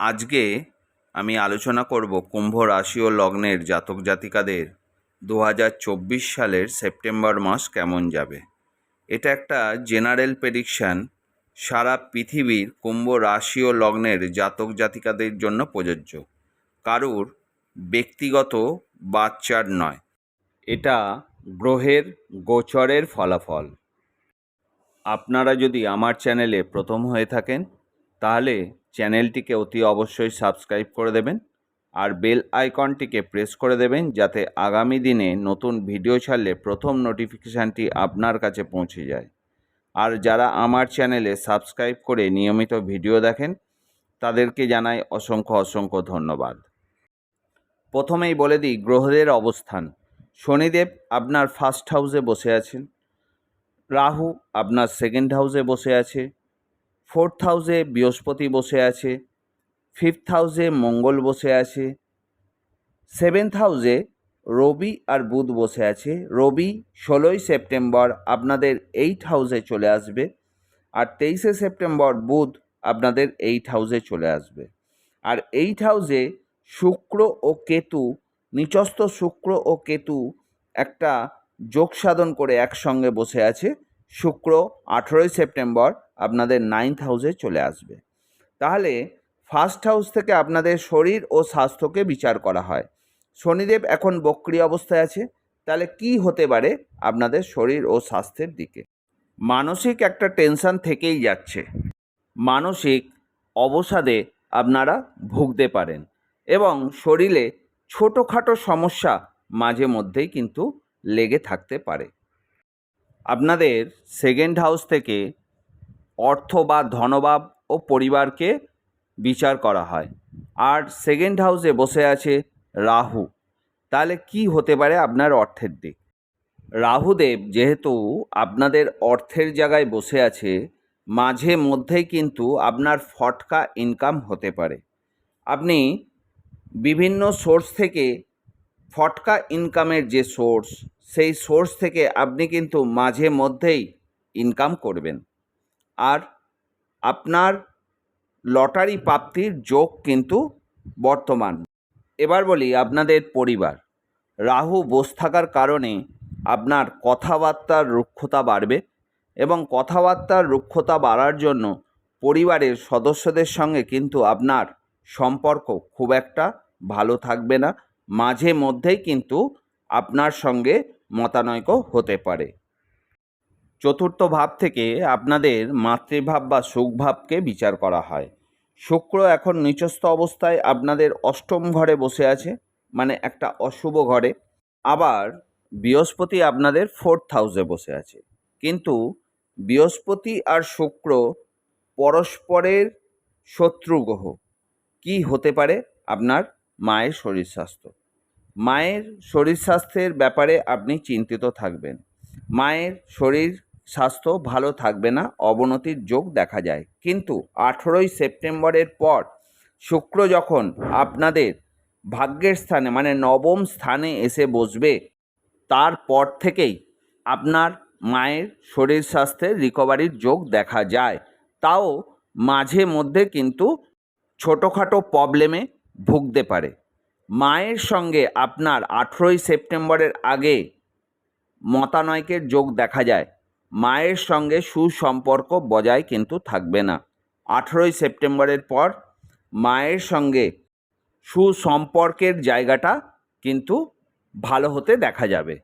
আজকে আমি আলোচনা করব কুম্ভ রাশি ও লগ্নের জাতক জাতিকাদের দু হাজার চব্বিশ সালের সেপ্টেম্বর মাস কেমন যাবে। এটা একটা জেনারেল প্রেডিকশান। সারা পৃথিবীর কুম্ভ রাশি ও লগ্নের জাতক জাতিকাদের জন্য প্রযোজ্য। কারুর ব্যক্তিগত বাচ্চার নয়। এটা গ্রহের গোচরের ফলাফল। আপনারা যদি আমার চ্যানেলে প্রথম হয়ে থাকেন, তাহলে চ্যানেলটিকে অতি অবশ্যই সাবস্ক্রাইব করে দেবেন আর বেল আইকনটিকে প্রেস করে দেবেন যাতে আগামী দিনে নতুন ভিডিও ছাড়লে প্রথম নোটিফিকেশানটি আপনার কাছে পৌঁছে যায়। আর যারা আমার চ্যানেলে সাবস্ক্রাইব করে নিয়মিত ভিডিও দেখেন, তাদেরকে জানাই অসংখ্য অসংখ্য ধন্যবাদ। প্রথমেই বলে দিই গ্রহদের অবস্থান। শনিদেব আপনার ফার্স্ট হাউসে বসে আছেন। রাহু আপনার সেকেন্ড হাউসে বসে আছে। ফোর্থ হাউসে বৃহস্পতি বসে আছে, ফিফথ হাউসে মঙ্গল বসে আছে, সেভেন্থ হাউসে রবি আর বুধ বসে আছে। রবি ষোলোই সেপ্টেম্বর আপনাদের এইট হাউসে চলে আসবে আর তেইশে সেপ্টেম্বর বুধ আপনাদের এইট হাউসে চলে আসবে। আর এইট হাউসে শুক্র ও কেতু, নিচস্থ শুক্র ও কেতু একটা যোগ সাধন করে একসঙ্গে বসে আছে। শুক্র আঠেরোই সেপ্টেম্বর আপনাদের নাইন্থ হাউসে চলে আসবে। তাহলে ফার্স্ট হাউস থেকে আপনাদের শরীর ও স্বাস্থ্যকে বিচার করা হয়। শনিদেব এখন বক্রি অবস্থায় আছে। তাহলে কি হতে পারে আপনাদের শরীর ও স্বাস্থ্যের দিকে? মানসিক একটা টেনশন থেকেই যাচ্ছে। মানসিক অবসাদে আপনারা ভুগতে পারেন এবং শরীরে ছোটোখাটো সমস্যা মাঝে মধ্যেই কিন্তু লেগে থাকতে পারে। আপনাদের সেকেন্ড হাউস থেকে অর্থ বা ধনভাব ও পরিবারকে বিচার করা হয়। আর সেকেন্ড হাউসে বসে আছে রাহু। তাহলে কি হতে পারে আপনার অর্থের দিক? রাহুদেব যেহেতু আপনাদের অর্থের জায়গায় বসে আছে, মাঝে মধ্যেই কিন্তু আপনার ফটকা ইনকাম হতে পারে। আপনি বিভিন্ন সোর্স থেকে ফটকা ইনকামের যে সোর্স সেই সোর্স থেকে আপনি কিন্তু মাঝে মধ্যেই ইনকাম করবেন। আর আপনার লটারি প্রাপ্তির যোগ কিন্তু বর্তমান। এবার বলি আপনাদের পরিবার। রাহু বস থাকার কারণে আপনার কথাবার্তার রুক্ষতা বাড়বে এবং কথাবার্তার রুক্ষতা বাড়ার জন্য পরিবারের সদস্যদের সঙ্গে কিন্তু আপনার সম্পর্ক খুব একটা ভালো থাকবে না। মাঝে মধ্যেই কিন্তু আপনার সঙ্গে মতানৈক্য হতে পারে। চতুর্থ ভাব থেকে আপনাদের মাতৃভাব বা সুখভাবকে বিচার করা হয়। শুক্র এখন নিচস্থ অবস্থায় আপনাদের অষ্টম ঘরে বসে আছে মানে একটা অশুভ ঘরে। আবার বৃহস্পতি আপনাদের ফোর্থ হাউসে বসে আছে। কিন্তু বৃহস্পতি আর শুক্র পরস্পরের শত্রু গ্রহ। কি হতে পারে? আপনার মায়ের শরীর স্বাস্থ্য। মায়ের শরীর স্বাস্থ্যের ব্যাপারে আপনি চিন্তিত থাকবেন। মায়ের শরীর স্বাস্থ্য ভালো থাকবে না, অবনতির যোগ দেখা যায়। কিন্তু আঠেরোই সেপ্টেম্বরের পর শুক্র যখন আপনাদের ভাগ্যের স্থানে মানে নবম স্থানে এসে বসবে তারপর থেকেই আপনার মায়ের শরীর স্বাস্থ্যের রিকভারির যোগ দেখা যায়। তাও মাঝে মধ্যে কিন্তু ছোটোখাটো প্রবলেমে ভুগতে পারে। মায়ের সঙ্গে আপনার আঠেরোই সেপ্টেম্বরের আগে মতানয়কের যোগ দেখা যায়। মায়ের সঙ্গে সুসম্পর্ক বজায় কিন্তু থাকবে না। আঠেরোই সেপ্টেম্বরের পর মায়ের সঙ্গে সুসম্পর্কের জায়গাটা কিন্তু ভালো হতে দেখা যাবে।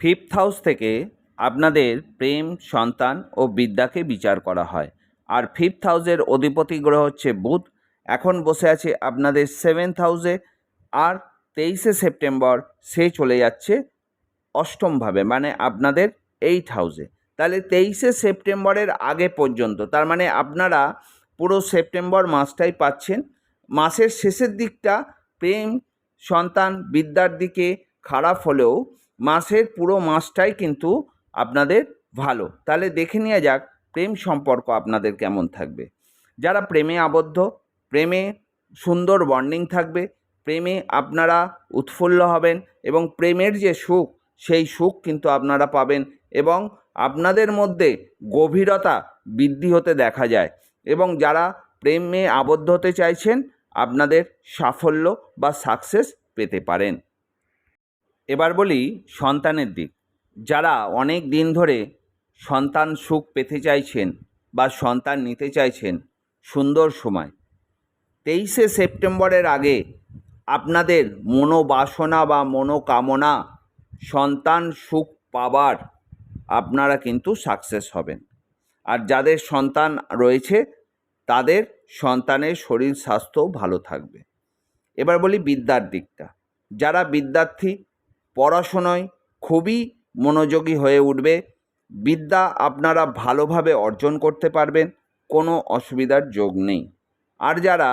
ফিফথ হাউস থেকে আপনাদের প্রেম, সন্তান ও বিদ্যাকে বিচার করা হয়। আর ফিফথ হাউসের অধিপতি গ্রহ হচ্ছে বুধ। এখন বসে আছে আপনাদের সেভেন্থ হাউসে। আর তেইশে সেপ্টেম্বর সে চলে যাচ্ছে অষ্টমভাবে মানে আপনাদের এইট হাউসে তাহলে তেইশে সেপ্টেম্বরের আগে পর্যন্ত, তার মানে আপনারা পুরো সেপ্টেম্বর মাসটাই পাচ্ছেন। মাসের শেষের দিকটা প্রেম, সন্তান, বিদ্যার দিকে খারাপ হলেও মাসের পুরো মাসটাই কিন্তু আপনাদের ভালো। তাহলে দেখে নেওয়া যাক প্রেম সম্পর্ক আপনাদের কেমন থাকবে। যারা প্রেমে আবদ্ধ, প্রেমে সুন্দর বন্ডিং থাকবে, প্রেমে আপনারা উৎফুল্ল হবেন এবং প্রেমের যে সুখ, সেই সুখ কিন্তু আপনারা পাবেন এবং আপনাদের মধ্যে গভীরতা বৃদ্ধি হতে দেখা যায় এবং যারা প্রেমে আবদ্ধ হতে চাইছেন, আপনাদের সাফল্য বা সাকসেস পেতে পারেন। এবার বলি সন্তানের দিক। যারা অনেক দিন ধরে সন্তান সুখ পেতে চাইছেন বা সন্তান নিতে চাইছেন, সুন্দর সময়। তেইশে সেপ্টেম্বরের আগে আপনাদের মনোবাসনা বা মনোকামনা সন্তান সুখ পাবার আপনারা কিন্তু সাকসেস হবেন। আর যাদের সন্তান রয়েছে, তাদের সন্তানের শরীর স্বাস্থ্যও ভালো থাকবে। এবার বলি বিদ্যার দিকটা। যারা বিদ্যার্থী, পড়াশোনায় খুবই মনোযোগী হয়ে উঠবে, বিদ্যা আপনারা ভালোভাবে অর্জন করতে পারবেন, কোনো অসুবিধার যোগ নেই। আর যারা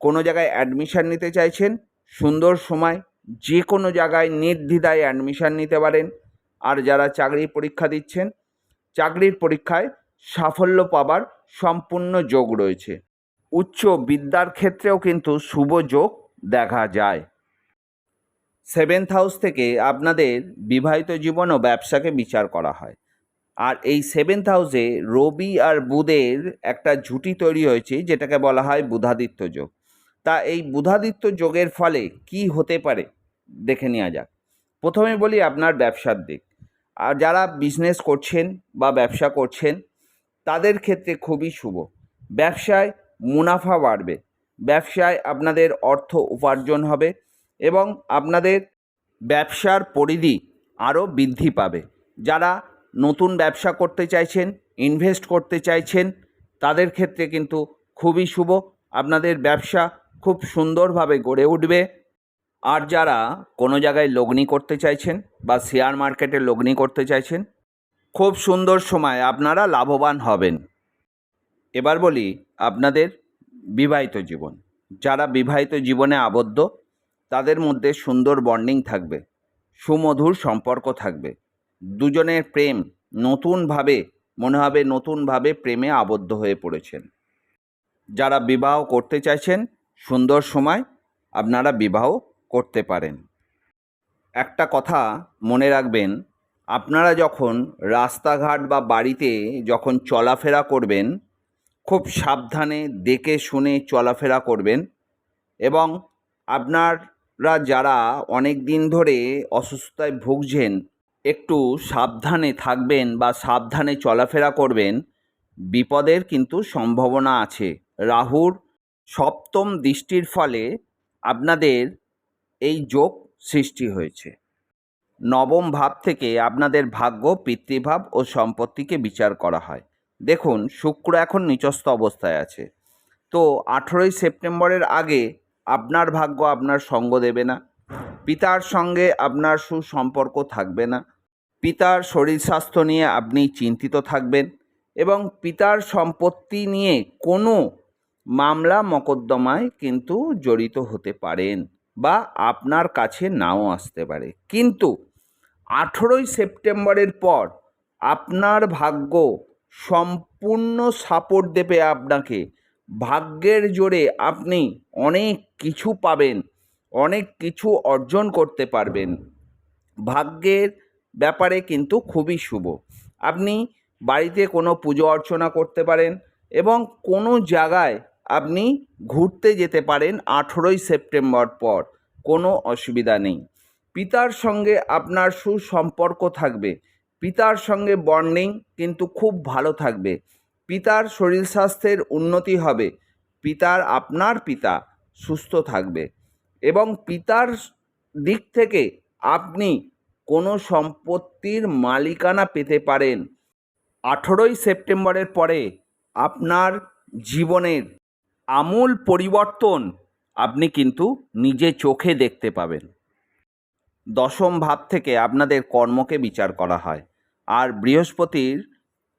কোনো জায়গায় অ্যাডমিশান নিতে চাইছেন, সুন্দর সময় যে কোনো জায়গায় নির্দ্বিধায় অ্যাডমিশান নিতে পারেন আর যারা চাকরির পরীক্ষা দিচ্ছেন, চাকরির পরীক্ষায় সাফল্য পাবার সম্পূর্ণ যোগ রয়েছে। উচ্চ বিদ্যার ক্ষেত্রেও কিন্তু শুভ যোগ দেখা যায়। সেভেন্থ হাউস থেকে আপনাদের বিবাহিত জীবন ও ব্যবসাকে বিচার করা হয়। আর এই সেভেন্থ হাউসে রবি আর বুধের একটা ঝুটি তৈরি হয়েছে, যেটাকে বলা হয় বুধাদিত্য যোগ। তা এই বুধাদিত্য যোগের ফলে কি হতে পারে, দেখে নেওয়া যাক। প্রথমে বলি আপনার ব্যবসার দিক। আর যারা বিজনেস করছেন বা ব্যবসা করছেন, তাদের ক্ষেত্রে খুবই শুভ। ব্যবসায় মুনাফা বাড়বে। ব্যবসায় আপনাদের অর্থ উপার্জন হবে এবং আপনাদের ব্যবসার পরিধি আরও বৃদ্ধি পাবে। যারা নতুন ব্যবসা করতে চাইছেন ইনভেস্ট করতে চাইছেন, তাদের ক্ষেত্রে কিন্তু খুবই শুভ। আপনাদের ব্যবসা খুব সুন্দরভাবে গড়ে উঠবে। আর যারা কোনো জায়গায় লগ্নি করতে চাইছেন বা শেয়ার মার্কেটে লগ্নি করতে চাইছেন, খুব সুন্দর সময় আপনারা লাভবান হবেন। এবার বলি আপনাদের বিবাহিত জীবন। যারা বিবাহিত জীবনে আবদ্ধ, তাদের মধ্যে সুন্দর বন্ডিং থাকবে, সুমধুর সম্পর্ক থাকবে। দুজনের প্রেম নতুনভাবে, মনে হবে নতুনভাবে প্রেমে আবদ্ধ হয়ে পড়েছেন। যারা বিবাহ করতে চাইছেন, সুন্দর সময় আপনারা বিবাহ করতে পারেন। একটা কথা মনে রাখবেন, আপনারা যখন রাস্তাঘাট বা বাড়িতে যখন চলাফেরা করবেন, খুব সাবধানে দেখে শুনে চলাফেরা করবেন এবং আপনারা যারা অনেক দিন ধরে অসুস্থতায় ভুগছেন, একটু সাবধানে থাকবেন বা সাবধানে চলাফেরা করবেন, বিপদের কিন্তু সম্ভাবনা আছে। রাহুর সপ্তম দৃষ্টির ফলে আপনাদের এই যোগ সৃষ্টি হয়েছে। নবম ভাব থেকে আপনাদের ভাগ্য, পিতৃভাব ও সম্পত্তিকে বিচার করা হয়। দেখুন, শুক্র এখন নিচস্থ অবস্থায় আছে। তো আঠেরোই সেপ্টেম্বরের আগে আপনার ভাগ্য আপনার সঙ্গ দেবে না। পিতার সঙ্গে আপনার সুসম্পর্ক থাকবে না। পিতার শরীর স্বাস্থ্য নিয়ে আপনি চিন্তিত থাকবেন এবং পিতার সম্পত্তি নিয়ে কোনো মামলা, মকদ্দমায় কিন্তু জড়িত হতে পারেন। বা আপনার কাছে নাও আসতে পারে। কিন্তু আঠেরোই সেপ্টেম্বরের পর আপনার ভাগ্য সম্পূর্ণ সাপোর্ট দেবে আপনাকে। ভাগ্যের জোরে আপনি অনেক কিছু পাবেন, অনেক কিছু অর্জন করতে পারবেন। ভাগ্যের ব্যাপারে কিন্তু খুবই শুভ। আপনি বাড়িতে কোনো পুজো অর্চনা করতে পারেন এবং কোনো জায়গায় আপনি ঘুরতে যেতে পারেন আঠেরোই সেপ্টেম্বর পর, কোনো অসুবিধা নেই। পিতার সঙ্গে আপনার সুসম্পর্ক থাকবে। পিতার সঙ্গে বন্ডিং কিন্তু খুব ভালো থাকবে। পিতার শরীর স্বাস্থ্যের উন্নতি হবে। পিতার আপনার পিতা সুস্থ থাকবে। এবং পিতার দিক থেকে আপনি কোনো সম্পত্তির মালিকানা পেতে পারেন। আঠেরোই সেপ্টেম্বরের পরে আপনার জীবনের আমূল পরিবর্তন আপনি কিন্তু নিজে চোখে দেখতে পাবেন। দশম ভাব থেকে আপনাদের কর্মকে বিচার করা হয়। আর বৃহস্পতির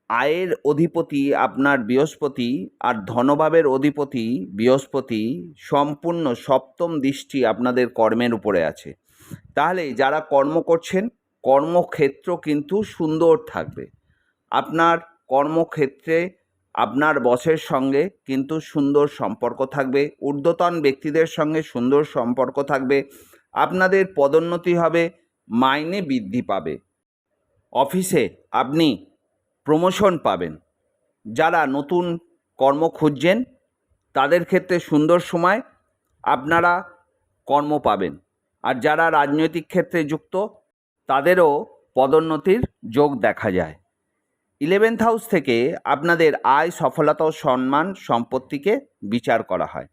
আয়ের অধিপতি আপনার বৃহস্পতি আর ধনভাবের অধিপতি বৃহস্পতি সম্পূর্ণ সপ্তম দৃষ্টি আপনাদের কর্মের উপরে আছে। তাহলে যারা কর্ম করছেন, কর্মক্ষেত্র কিন্তু সুন্দর থাকবে। আপনার কর্মক্ষেত্রে আপনার বসের সঙ্গে কিন্তু সুন্দর সম্পর্ক থাকবে। ঊর্ধ্বতন ব্যক্তিদের সঙ্গে সুন্দর সম্পর্ক থাকবে। আপনাদের পদোন্নতি হবে, মাইনে বৃদ্ধি পাবে। অফিসে আপনি প্রমোশন পাবেন। যারা নতুন কর্ম খুঁজছেন, তাদের ক্ষেত্রে সুন্দর সময় আপনারা কর্ম পাবেন। আর যারা রাজনৈতিক ক্ষেত্রে যুক্ত, তাদেরও পদোন্নতির যোগ দেখা যায়। ইলেভেন্থ হাউস থেকে আপনাদের আয়, সফলতা ও সম্মান সম্পত্তিকে বিচার করা হয়।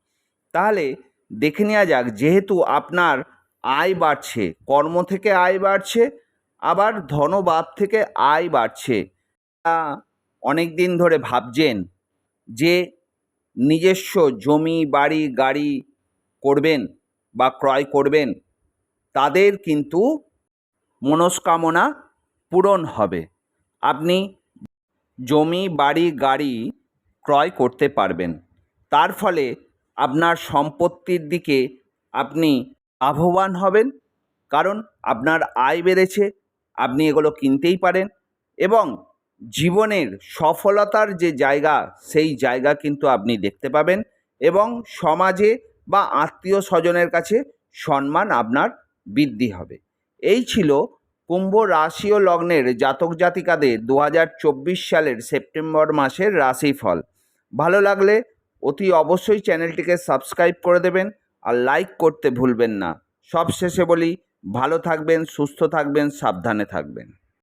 তাহলে দেখে নেওয়া যাক, যেহেতু আপনার আয় বাড়ছে, কর্ম থেকে আয় বাড়ছে, আবার ধনবাদ থেকে আয় বাড়ছে, তা অনেক দিন ধরে ভাবছেন যে নিজস্ব জমি, বাড়ি, গাড়ি করবেন বা ক্রয় করবেন, তাদের কিন্তু মনস্কামনা পূরণ হবে। আপনি জমি, বাড়ি, গাড়ি ক্রয় করতে পারবেন। তার ফলে আপনার সম্পত্তির দিকে আপনি লাভবান হবেন, কারণ আপনার আয় বেড়েছে, আপনি এগুলো কিনতেই পারেন এবং জীবনের সফলতার যে জায়গা, সেই জায়গা কিন্তু আপনি দেখতে পাবেন এবং সমাজে বা আত্মীয় স্বজনের কাছে সম্মান আপনার বৃদ্ধি হবে। এই ছিল কুম্ভ রাশি ও লগ্নের জাতক জাতিকাদের দু হাজার চব্বিশ সালের সেপ্টেম্বর মাসের রাশিফল। ভালো লাগলে অতি অবশ্যই চ্যানেলটিকে সাবস্ক্রাইব করে দেবেন আর লাইক করতে ভুলবেন না। সবশেষে বলি, ভালো থাকবেন, সুস্থ থাকবেন, সাবধানে থাকবেন।